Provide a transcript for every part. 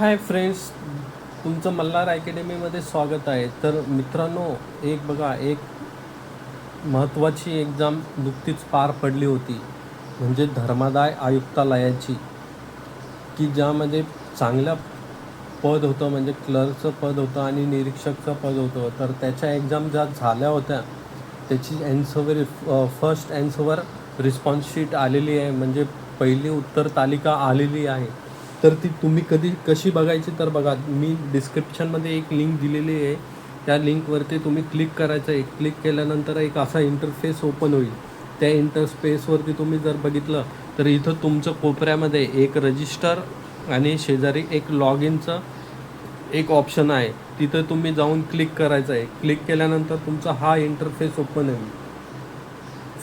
Hi friends तुमचं मल्हार अकॅडमीमध्ये स्वागत आहे. तर मित्रांनो एक बघा एक महत्त्वाची एक्झाम नुकतीच पार पडली होती म्हणजे धर्मादाय आयुक्तालयाची की ज्यामध्ये चांगलं पद होतं म्हणजे क्लर्कचं पद होतं आणि निरीक्षकचं पद होतं. तर त्याच्या एक्झाम ज्या झाल्या होत्या त्याची answer first answer response sheet आलेली आहे म्हणजे पहिली उत्तर तालिका आलेली आहे. तर ती तुम्ही कधी कशी बघायची तर बघा मी डिस्क्रिप्शनमध्ये एक लिंक दिलेली आहे. त्या लिंकवरती तुम्ही क्लिक करायचं. आहे क्लिक केल्यानंतर एक असा इंटरफेस ओपन होईल. त्या इंटरस्पेसवरती तुम्ही जर बघितलं तर इथं तुमचं कोपऱ्यामध्ये एक रजिस्टर आणि शेजारी एक लॉग इनचं एक ऑप्शन आहे. तिथं तुम्ही जाऊन क्लिक करायचं आहे. क्लिक केल्यानंतर तुमचा हा इंटरफेस ओपन होईल.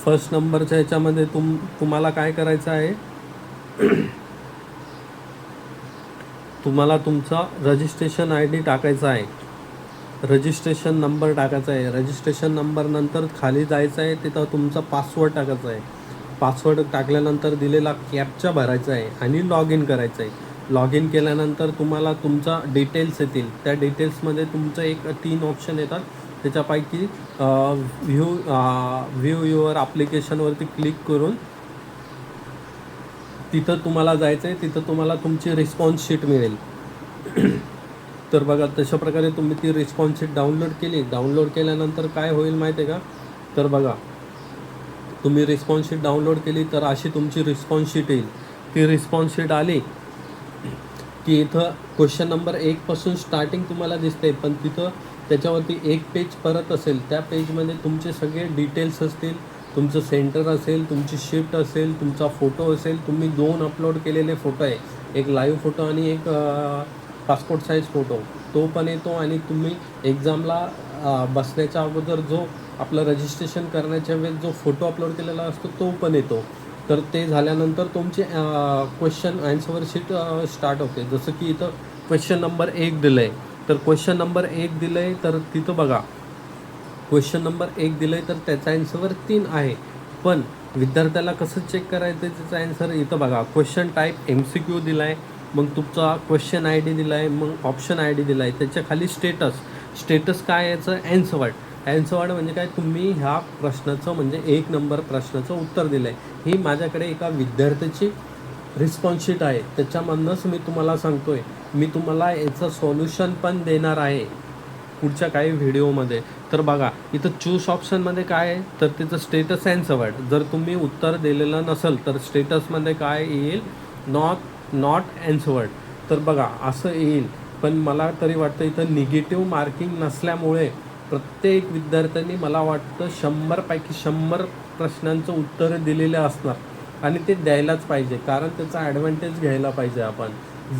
फर्स्ट नंबरच्या ह्याच्यामध्ये तुम तुम्हाला काय करायचं आहे? तुम्हाला तुमचा रजिस्ट्रेशन आय डी टाकायचा आहे. रजिस्ट्रेशन नंबर टाकायचा आहे. रजिस्ट्रेशन नंबरनंतर खाली जायचं आहे तिथं तुमचा पासवर्ड टाकायचा आहे. पासवर्ड टाकल्यानंतर दिलेला कॅपचा भरायचा आहे आणि लॉग इन करायचं आहे. लॉग इन केल्यानंतर तुम्हाला तुमचा डिटेल्स येतील. त्या डिटेल्समध्ये तुमचं एक तीन ऑप्शन येतात. त्याच्यापैकी व्ह्यू व्ह्यू युअर ॲप्लिकेशनवरती क्लिक करून तिथं तुम्हाला जायचं आहे तिथं तुम्हाला तुमची रिस्पॉन्स शीट मिळेल. तर बघा तशा प्रकारे तुम्ही ती रिस्पॉन्स शीट डाउनलोड केली. डाउनलोड केल्यानंतर काय होईल माहिती आहे का? तर बघा तुम्ही रिस्पॉन्स शीट डाउनलोड केली तर अशी तुमची रिस्पॉन्स शीट येईल. ती रिस्पॉन्स शीट आली की इथं क्वेश्चन नंबर एकपासून स्टार्टिंग तुम्हाला दिसते पण तिथं त्याच्यावरती एक पेज परत असेल. त्या पेजमध्ये तुमचे सगळे डिटेल्स असतील. तुमचं सेंटर असेल तुमची शिफ्ट असेल तुमचा फोटो असेल तुम्ही दोन अपलोड केलेले फोटो आहे. एक लाईव्ह फोटो आणि एक पासपोर्ट साईज फोटो तो पण येतो आणि तुम्ही एक्झामला बसण्याच्या अगोदर जो आपलं रजिस्ट्रेशन करण्याच्या वेळेस जो फोटो अपलोड केलेला असतो तो पण येतो. तर ते झाल्यानंतर तुमचे क्वेश्चन आन्सर शीट स्टार्ट होते. जसं की इथं क्वेश्चन नंबर एक दिलं आहे तर क्वेश्चन नंबर एक दिलं आहे तर तिथं बघा. क्वेश्चन नंबर एक दिलं आहे तर त्याचा ॲन्सर तीन आहे. पण विद्यार्थ्याला कसं चेक करायचं त्याचा ॲन्सर इथं बघा. Question type M C Q दिला आहे मग तुमचा क्वेश्चन आय डी दिला आहे मग ऑप्शन आय डी दिला आहे त्याच्याखाली स्टेटस स्टेटस काय याचं? ॲन्सवर्ड ॲन्सवर्ड म्हणजे काय? तुम्ही ह्या प्रश्नाचं म्हणजे एक नंबर प्रश्नाचं उत्तर दिलं आहे ही माझ्याकडे एका विद्यार्थ्याची रिस्पॉन्स शीट आहे. त्याच्यामधनंच मी तुम्हाला सांगतो आहे मी तुम्हाला याचं सोल्युशन पण देणार आहे. पुढच्या काही व्हिडिओमध्ये तर बघा इथं चूज ऑप्शनमध्ये काय आहे? तर तिचं स्टेटस अँड सवर्ड जर तुम्ही उत्तर दिलेलं नसेल तर स्टेटसमध्ये काय येईल? नॉट नॉट अँसवर्ड तर बघा असं येईल. पण मला तरी वाटतं इथं निगेटिव्ह मार्किंग नसल्यामुळे प्रत्येक विद्यार्थ्यांनी मला वाटतं शंभरपैकी शंभर प्रश्नांचं उत्तर दिलेलं असणार. आणि ते द्यायलाच पाहिजे. कारण त्याचा ॲडव्हान्टेज घ्यायला पाहिजे आपण.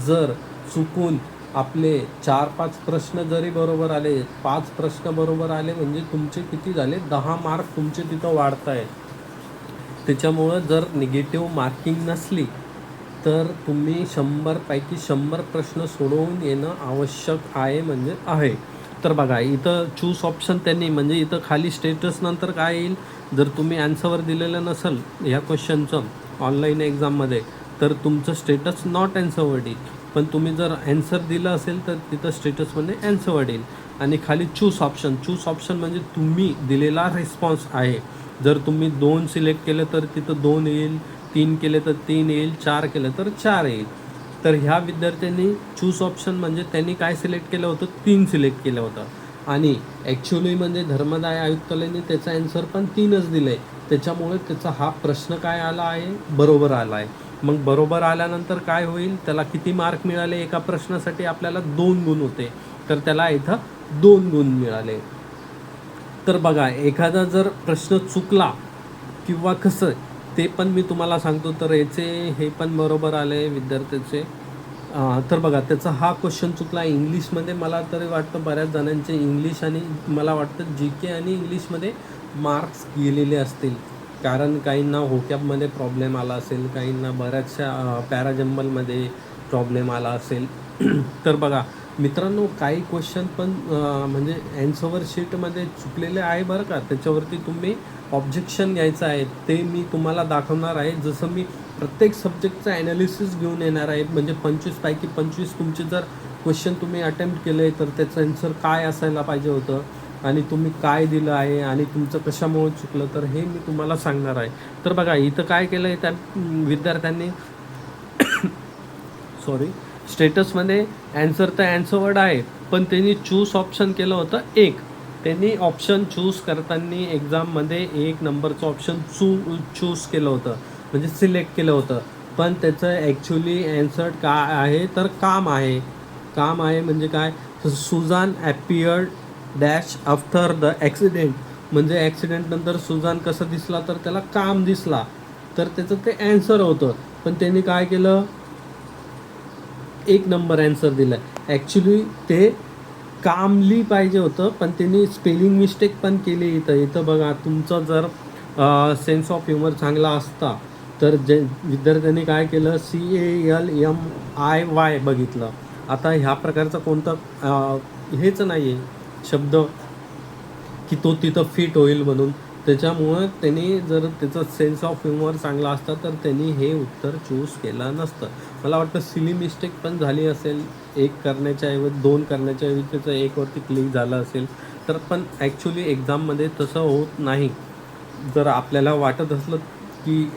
जर चुकून आपले चार पाच प्रश्न जरी बरोबर आले पाच प्रश्न बरोबर आले म्हणजे तुमचे किती झाले? दहा मार्क तुमचे तिथं वाढत आहेत त्याच्यामुळं जर निगेटिव्ह मार्किंग नसली तर तुम्ही शंभरपैकी शंभर प्रश्न सोडवून येणं आवश्यक आहे म्हणजे आहे. तर बघा इथं चूज ऑप्शन त्यांनी म्हणजे इथं खाली स्टेटस नंतर काय येईल? जर तुम्ही ॲन्सवर दिलेलं नसेल ह्या क्वेश्चनचं ऑनलाईन एक्झाममध्ये तर तुमचं स्टेटस नॉट अँसवर्ड येईल. पण तुम्ही जर ॲन्सर दिलं असेल तर तिथं स्टेटसमध्ये ॲन्सर वाढेल. आणि खाली चूज ऑप्शन चूज ऑप्शन म्हणजे तुम्ही दिलेला रिस्पॉन्स आहे. जर तुम्ही दोन सिलेक्ट केलं तर तिथं दोन येईल तीन केले तर तीन येईल चार केलं तर चार येईल. तर ह्या विद्यार्थ्यांनी चूज ऑप्शन म्हणजे त्यांनी काय सिलेक्ट केलं होतं? तीन सिलेक्ट केलं होतं. आणि ॲक्च्युली म्हणजे धर्मदाय आयुक्तालयाने त्याचा ॲन्सर पण तीनच दिलं आहे त्याच्यामुळे त्याचा हा प्रश्न काय आला आहे? बरोबर आला आहे. मग बरोबर आल्यानंतर काय होईल? त्याला किती मार्क मिळाले? एका प्रश्नासाठी आपल्याला दोन गुण होते. तर त्याला इथं दोन गुण मिळाले. तर बघा एखादा जर प्रश्न चुकला किंवा कसं ते पण मी तुम्हाला सांगतो. तर याचे हे पण बरोबर आले विद्यार्थ्याचे. तर बघा त्याचा हा क्वेश्चन चुकला इंग्लिशमध्ये मला तरी वाटतं बऱ्याच जणांचे इंग्लिश आणि मला वाटतं जी के आणि इंग्लिशमध्ये मार्क्स गेलेले असतील. कारण काहींना होकॅबमध्ये प्रॉब्लेम आला असेल काहींना बऱ्याचशा पॅराजंबलमध्ये प्रॉब्लेम आला असेल. तर बघा मित्रांनो काही क्वेश्चन पण म्हणजे अँसवर शीटमध्ये चुकलेले आहे बरं का? त्याच्यावरती तुम्ही ऑब्जेक्शन घ्यायचं आहे. ते मी तुम्हाला दाखवणार आहे. जसं मी प्रत्येक सब्जेक्टचं ॲनालिसिस घेऊन येणार आहे. म्हणजे पंचवीसपैकी पंचवीस तुमचे जर क्वेश्चन तुम्ही अटेम्प्ट केले तर त्याचं एन्सर काय असायला पाहिजे होतं? आणि तुम्ही काय दिलं आहे आणि तुमचं कशामुळे चुकलं तर हे मी तुम्हाला सांगणार आहे. तर बघा इथं काय केलं आहे त्या विद्यार्थ्यांनी? सॉरी स्टेटसमध्ये ॲन्सर तर ॲन्सर आहे पण त्यांनी चूज ऑप्शन केलं होतं एक. त्यांनी ऑप्शन चूज करताना एक्झाममध्ये एक नंबरचं ऑप्शन चू चूज केलं होतं. म्हणजे सिलेक्ट केलं होतं. पण त्याचं ॲक्च्युली ॲन्सर काय आहे तर काम आहे. काम आहे म्हणजे काय? Sujan appeared dash after the accident. म्हणजे ॲक्सिडेंट नंतर सुजान कसं दिसला तर त्याला काम दिसला. तर त्याचं ते ॲन्सर होतं. पण त्यांनी काय केलं? एक नंबर ॲन्सर दिला. ॲक्च्युली ते कामली पाहिजे होतं पण त्यांनी स्पेलिंग मिस्टेक पण केली इथं. इथं बघा तुमचं जर सेन्स ऑफ ह्युमर चांगला असता तर जे विद्यार्थ्यांनी काय केलं? C A L M I Y बघितलं. आता ह्या प्रकारचं कोणतं हेच नाही आहे शब्द की तो तिथं फिट होईल म्हणून. त्याच्यामुळं त्यांनी जर त्याचा सेन्स ऑफ ह्युमर चांगला असता तर त्यांनी हे उत्तर चूज केलं नसतं. मला वाटतं सिली मिस्टेक पण झाली असेल. एक करण्याच्या ऐवजी दोन करण्याच्या ऐवजी त्याचं एकवरती क्लिक झालं असेल. तर पण ॲक्च्युली एक्झाममध्ये तसं होत नाही. जर आपल्याला वाटत असलं की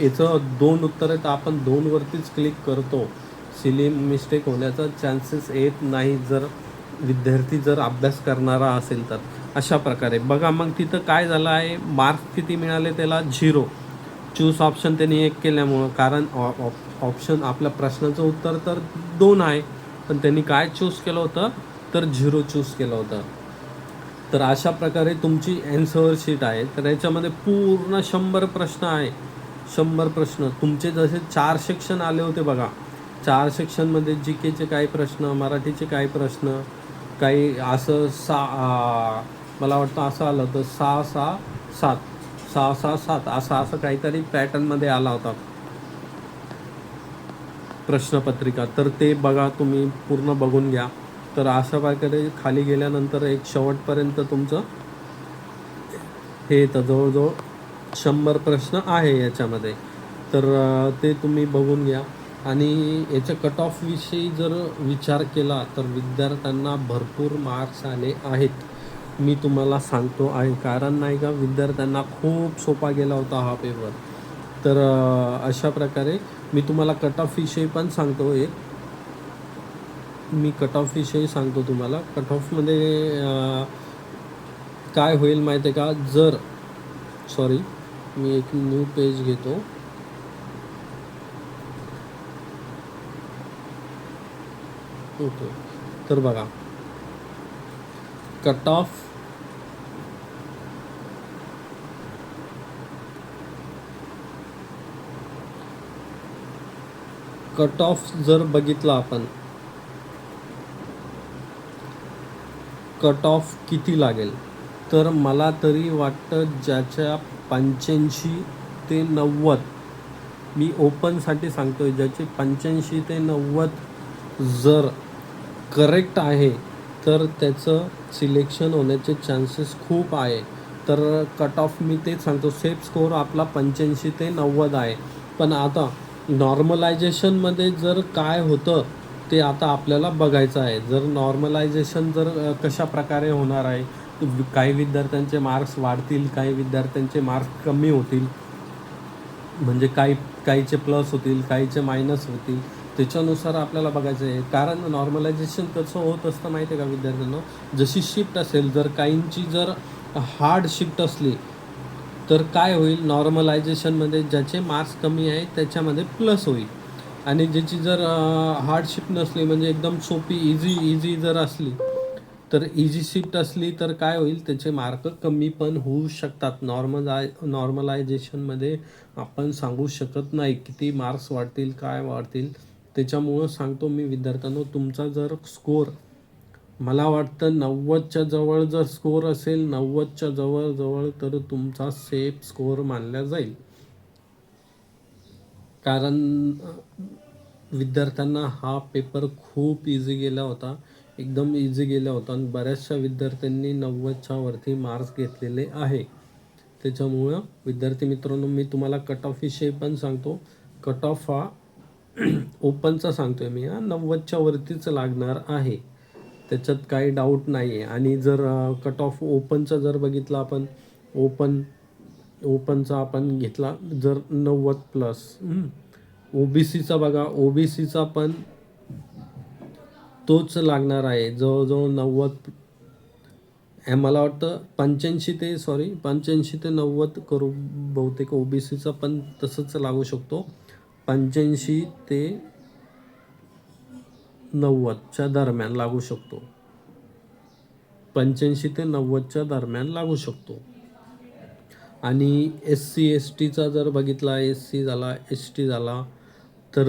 याचं दोन उत्तर आहे तर आपण दोनवरतीच क्लिक करतो. सिली मिस्टेक होण्याचा चान्सेस येत नाही. जर विद्यार्थी जर अभ्यास करणारा असेल तर अशा प्रकारे. बघा मग तिथं काय झालं आहे? मार्क्स किती मिळाले त्याला? झिरो चूज ऑप्शन त्यांनी एक केल्यामुळं कारण ऑप्शन आपल्या प्रश्नाचं उत्तर तर दोन आहे. पण त्यांनी काय चूज केलं होतं? तर झिरो चूज केलं होतं. तर अशा प्रकारे तुमची ॲन्सर शीट आहे. तर याच्यामध्ये पूर्ण शंभर प्रश्न आहे. शंभर प्रश्न. तुमचे जसे चार सेक्शन आले होते बघा. चार सेक्शनमध्ये जी केचे काही प्रश्न मराठीचे काही प्रश्न काही असं सा मला वाटतं असं आलं होतं सहा सहा सात. सहा सहा सात. असं असं काहीतरी पॅटर्नमध्ये आला होता. प्रश्नपत्रिका. तर ते बघा तुम्ही पूर्ण बघून घ्या. तर अशा प्रकारे खाली गेल्यानंतर एक शेवटपर्यंत तुमचं हे येतं. जवळजवळ शंभर प्रश्न आहे याच्यामध्ये. तर ते तुम्ही बघून घ्या. आणि याच्या कट ऑफविषयी जर विचार केला तर विद्यार्थ्यांना भरपूर मार्क्स आले आहेत. मी तुम्हाला सांगतो आहे कारण नाही का विद्यार्थ्यांना खूप सोपा गेला होता हा पेपर तर अशा प्रकारे मी तुम्हाला कट ऑफविषयी पण सांगतो एक. मी कट ऑफविषयी सांगतो तुम्हाला. कट ऑफमध्ये काय होईल माहिती आहे का? जर सॉरी मी एक न्यू पेज घेतो. ओके तर बघा. कट ऑफ कट ऑफ जर बघितला आपण. कट ऑफ किती लागेल? तर मला तरी वाटतं ज्याच्या पंच्याऐंशी ते नव्वद मी ओपनसाठी सांगतोय ज्याचे पंच्याऐंशी ते नव्वद जर करेक्ट आहे तर त्याचं सिलेक्शन होण्याचे चान्सेस खूप आहे. तर कट ऑफ मी तेच सांगतो सेफ स्कोअर आपला पंच्याऐंशी ते नव्वद आहे. पण आता नॉर्मलायझेशनमध्ये जर काय होतं ते आता आपल्याला बघायचं आहे. जर नॉर्मलायझेशन जर कशा प्रकारे होणार आहे काही विद्यार्थ्यांचे मार्क्स वाढतील काही विद्यार्थ्यांचे मार्क्स कमी होतील म्हणजे काही काहीचे प्लस होतील काहीचे मायनस होतील त्याच्यानुसार आपल्याला बघायचं आहे. कारण नॉर्मलायझेशन कसं होत असतं माहिती आहे का विद्यार्थ्यांना? जशी शिफ्ट असेल जर काहींची जर हार्ड शिफ्ट असली तर काय होईल? नॉर्मलायझेशनमध्ये ज्याचे मार्क्स कमी आहेत त्याच्यामध्ये प्लस होईल. आणि ज्याची जर हार्ड शिफ्ट नसली म्हणजे एकदम सोपी इझी इझी जर असली तर इझी शिफ्ट असली तर काय होईल? त्याचे मार्क कमी पण होऊ शकतात. नॉर्मलाय नॉर्मलायझेशनमध्ये आपण सांगू शकत नाही किती मार्क्स वाढतील काय वाढतील. त्याच्यामुळं सांगतो मी विद्यार्थ्यांनो तुमचा जर स्कोर मला वाटतं नव्वदच्या जवळ जर स्कोर असेल नव्वदच्या जवळ जवळ तर तुमचा सेफ स्कोर मानला जाईल. कारण विद्यार्थ्यांना हा पेपर खूप इझी गेला होता एकदम इझी गेला होता आणि बऱ्याचशा विद्यार्थ्यांनी नव्वदच्या वरती मार्क्स घेतलेले आहे. त्याच्यामुळं विद्यार्थी मित्रांनो मी तुम्हाला कट ऑफ विषयी पण सांगतो. कट ऑफ हा ओपनचा सांगतोय मी हा. नव्वदच्या वरतीच लागणार आहे. त्याच्यात काही डाऊट नाही आहे आणि जर कट ऑफ ओपनचा जर बघितला आपण ओपन ओपनचा आपण घेतला जर नव्वद प्लस ओ बी सीचा बघा ओ बी सीचा पण तोच लागणार आहे. जवळजवळ नव्वद हे मला वाटतं पंच्याऐंशी ते सॉरी पंच्याऐंशी ते नव्वद करू बहुतेक ओ बी सीचा पण तसंच लागू शकतो. पंच्याऐंशी ते नव्वदच्या दरम्यान लागू शकतो. पंच्याऐंशी ते नव्वदच्या दरम्यान लागू शकतो. आणि एस सी एस टीचा जर बघितला एस सी झाला एस टी झाला तर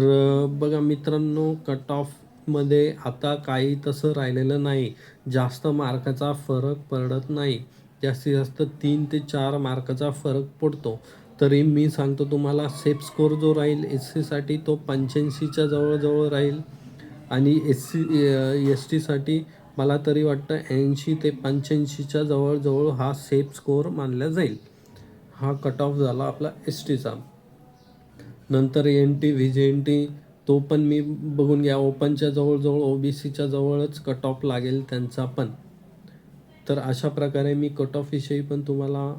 बघा मित्रांनो कट ऑफमध्ये आता काही तसं राहिलेलं नाही. जास्त मार्काचा फरक पडत नाही. जास्तीत जास्त तीन ते चार मार्काचा फरक पडतो. तरी मी सांगतो तुम्हाला सेफ स्कोर जो राहील एस सीसाठी तो पंच्याऐंशीच्या जवळजवळ राहील. आणि एस सी एस टीसाठी मला तरी वाटतं ऐंशी ते पंच्याऐंशीच्या जवळजवळ हा सेफ स्कोअर मानला जाईल. हा कट ऑफ झाला आपला एस टीचा नंतर N T V J N T तो पण मी बघून घ्या ओपनच्या जवळजवळ ओ बी सीच्या जवळच कट ऑफ लागेल त्यांचा पण. तर अशा प्रकारे मी कट ऑफविषयी पण तुम्हाला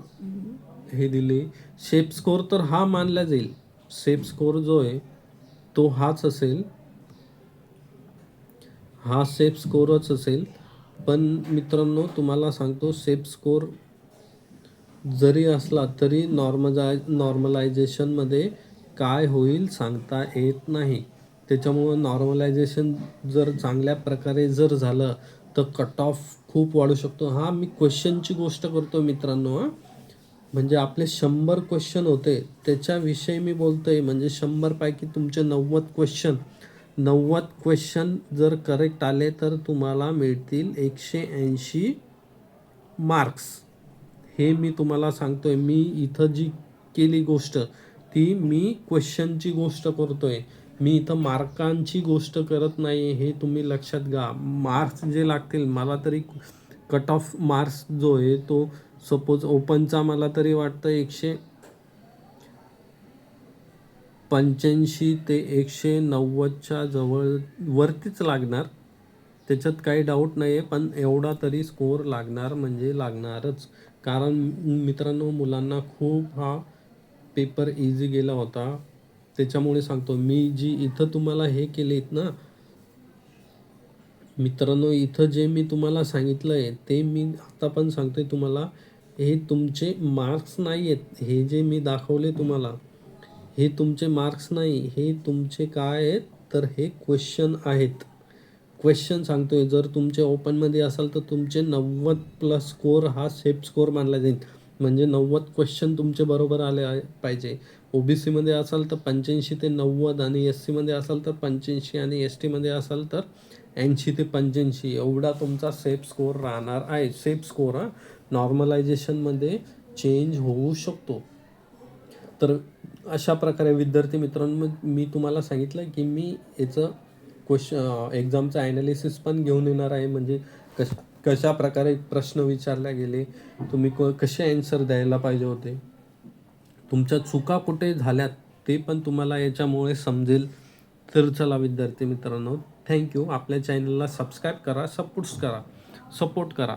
हे दिले. शेप स्कोर तर हा मानला जाईल. सेफ स्कोर जो आहे तो हाच असेल. हा सेफ स्कोरच असेल. पण मित्रांनो तुम्हाला सांगतो सेफ स्कोर जरी असला तरी नॉर्मलाय नॉर्मलायझेशनमध्ये काय होईल सांगता येत नाही. त्याच्यामुळं नॉर्मलायझेशन जर चांगल्या प्रकारे जर झालं तर कट ऑफ खूप वाढू शकतो. हा मी क्वेश्चनची गोष्ट करतो मित्रांनो हां. म्हणजे आपले शंभर क्वेश्चन होते त्याच्याविषयी मी बोलतोय. म्हणजे शंभरपैकी तुमचे नव्वद क्वेश्चन नव्वद क्वेश्चन जर करेक्ट आले तर तुम्हाला मिळतील एकशे ऐंशी मार्क्स हे मी तुम्हाला सांगतोय. मी इथं जी केली गोष्ट ती मी क्वेश्चनची गोष्ट करतोय. मी इथं मार्कांची गोष्ट करत नाही हे तुम्ही लक्षात घ्या. मार्क्स जे लागतील मला तरी कट ऑफ मार्क्स जो आहे तो सपोज ओपनचा मला तरी वाटतं एकशे पंच्याऐंशी ते एकशे नव्वदच्या जवळ वरतीच लागणार. त्याच्यात काही डाऊट नाही आहे पण एवढा तरी स्कोअर लागणार म्हणजे लागणारच. कारण मित्रांनो मुलांना खूप हा पेपर इझी गेला होता. त्याच्यामुळे सांगतो मी जी इथं तुम्हाला हे केलेत ना मित्रांनो इथं जे मी तुम्हाला सांगितलं आहे ते मी आता पण सांगतोय तुम्हाला. हे तुमचे मार्क्स नाही आहेत हे जे मी दाखवले तुम्हाला हे तुमचे मार्क्स नाही. हे तुमचे काय आहेत? तर हे क्वेश्चन आहेत. क्वेश्चन सांगतोय. जर तुमचे ओपनमध्ये असाल तर तुमचे नव्वद प्लस स्कोर हा सेफ स्कोर मानला जाईल. म्हणजे नव्वद क्वेश्चन तुमचे बरोबर आले पाहिजे. ओ बी सीमध्ये असाल तर पंच्याऐंशी ते नव्वद आणि एस सीमध्ये असाल तर पंच्याऐंशी आणि एस टीमध्ये असाल तर ऐंशी ते पंच्याऐंशी एवढा तुमचा सेफ स्कोअर राहणार आहे. सेफ स्कोअर हा. नॉर्मलायझेशनमध्ये चेंज होऊ शकतो. तर अशा प्रकारे विद्यार्थी मित्रांनो मी तुम्हाला सांगितलं की मी याचं क्वेश्च एक्झामचं ॲनालिसिस पण घेऊन येणार आहे. म्हणजे कश कशा प्रकारे प्रश्न विचारले गेले तुम्ही क कसे ॲन्सर द्यायला पाहिजे होते तुमच्या चुका कुठे झाल्यात ते पण तुम्हाला याच्यामुळे समजेल. तर चला विद्यार्थी मित्रांनो थँक्यू. आपल्या चॅनलला सबस्क्राईब करा सपोर्ट्स करा सपोर्ट करा.